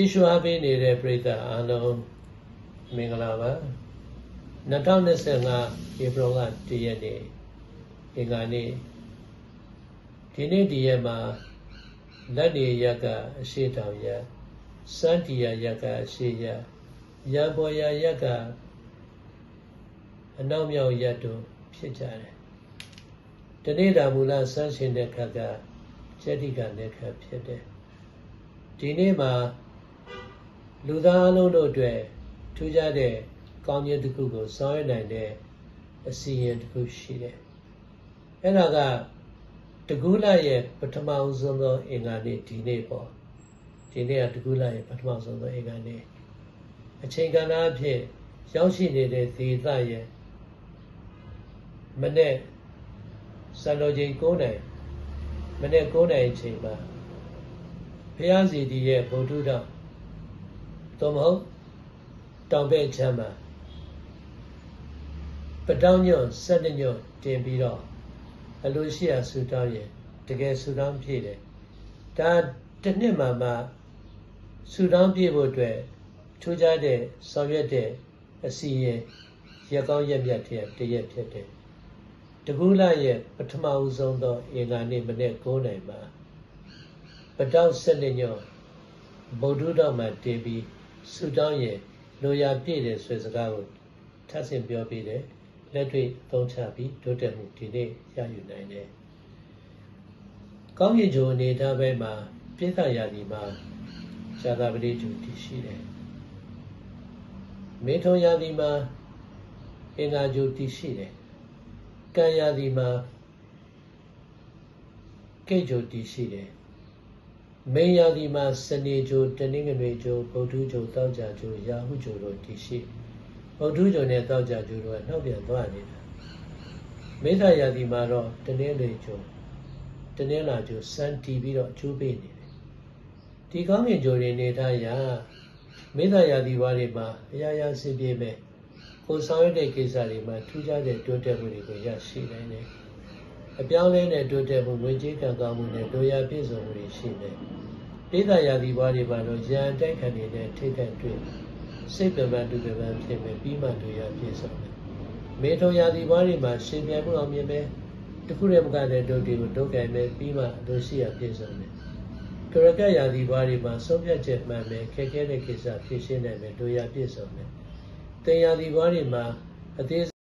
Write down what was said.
ကြည့်ရှုအားပေးနေတဲ့ပရိသတ်အားလုံးမင်္ဂလာပါ2025ဧပြီလ1ရက်နေ့အင်္ဂါနေ့ဒီနေ့ဒီရက်မှာလက်နေရက်ကအရှိတောင်ရက်စန်းတီယာရက်ကအရှိရက်ရံပေါ်ရရက်ကအနောက်မြောက်ရက်တို့ဖြစ်ကြတယ်တနေ့တာမူလဆန်းရှင်တဲ့ခါကကျက်တိကလည်းခါဖြစ်တယ်ဒီနေ့မှာ လူသားအလုံးတို့အတွက်ထူးခြားတဲ့ကောင်းခြင်းတစ်ခုကိုဆောင်ရွက်နိုင်တဲ့အစီရင်တစ်ခုရှိတယ်။အဲ့ဒါကတကူလရဲ့ပထမဦးဆုံးသောအင်္ဂါနေ့ဒီနေ့ပေါ့။ဒီနေ့ကတကူလရဲ့ပထမဆုံးသောအင်္ဂါနေ့အချိန်ကဏ္ဍအဖြစ်ရောက်ရှိနေတဲ့သေသရဲ့မနေ့စံတော်ချိန်9နိုင်မနေ့9နိုင်အချိန်မှာဘုရားစီတီရဲ့ဗုဒ္ဓတော် သို့မဟုတ်တောင်ဘက်ချမ်းမှာပတောင်းညွန့်ဆက်ညွန့်တင်ပြီးတော့အလိုရှိရာဆူတောင်းရင်တကယ်ဆူတောင်းပြည့်တယ်ဒါတစ်နှစ်မှမှဆူတောင်းပြည့်ဖို့အတွက်ထူးခြားတဲ့ဆောင်ရွက်တဲ့အစီရင်ရက်ကောင်းရက်မြတ်တည်းတရက်ဖြစ်တယ်တကူလာရဲ့ပထမဦးဆုံးသောအင်္ဂါနေ့မနေ့9နိုင်မှာပတောင်းဆက်ညွန့်ဗုဒ္ဓတော်မှာတင်ပြီး ဆူတောင်းရင်လိုရာပြည့်တယ်ဆိုတဲ့စကားကိုထပ်ဆင့်ပြောပြီးတယ်လက်တွေ့သုံးချပြီးတိုးတက်မှုဒီနေ့ရယူနိုင်တယ်။ကောင်းကင်ဂျိုအနေထားဘက်မှာပြည့်စုံရာဒီမှာဇာတာပတိဂျူတည်ရှိတယ်။မေထုံရာဒီမှာအင်္ဂါဂျူတည်ရှိတယ်။ကံရာဒီမှာကိတ်ဂျူတည်ရှိတယ် မေယာဒီမှာစနေဂျိုတနင်္ဂနွေဂျိုဗုဒ္ဓဂျိုတောက်ကြဂျိုရာဟုဂျိုတို့တည်ရှိဗုဒ္ဓဂျိုနဲ့တောက်ကြဂျိုတို့ကနှောက်ပြန်သွားနေတာမေသယာဒီမှာတော့တနင်္ဂနွေဂျိုတနင်္လာဂျိုစံတီပြီးတော့အကျိုးပေးနေတယ်ဒီကောင်းကင်ဂျိုတွေနေထားရာမေသယာဒီဝါတွေမှာအရာရာစင်ပြေမဲ့ကိုဆောင်ရတဲ့ကိစ္စတွေမှာထူးခြားတဲ့တိုးတက်မှုတွေကိုရရှိနိုင်တယ် အပြောင်းလဲနဲ့တိုးတက်မှုငွေကြေးကံကောင်းမှုနဲ့ဒုရပြည့်စုံမှုတွေရှိတယ်ပိဿယာတိဘွားတွေပါတော့ရန်တိုက်ခံနေတဲ့ထိတ်တဲ့တွေ့စိတ်ပင်ပန်းဒုပင်ပန်းဖြစ်မယ်ပြီးမှတို့ရပြည့်စုံတယ်မေထုံယာတိဘွားတွေမှာရှင်ပြန်မှုအောင်မြင်မယ်တခုတည်းမကတဲ့တို့တွေကိုဒုက္ခမယ်ပြီးမှတို့ရှိရပြည့်စုံတယ်ကရကယာတိဘွားတွေမှာဆုံးဖြတ်ချက်မှန်မယ်ခက်ခဲတဲ့ကိစ္စဖြေရှင်းနိုင်မယ်တို့ရပြည့်စုံတယ်တင်ယာတိဘွားတွေမှာအသေး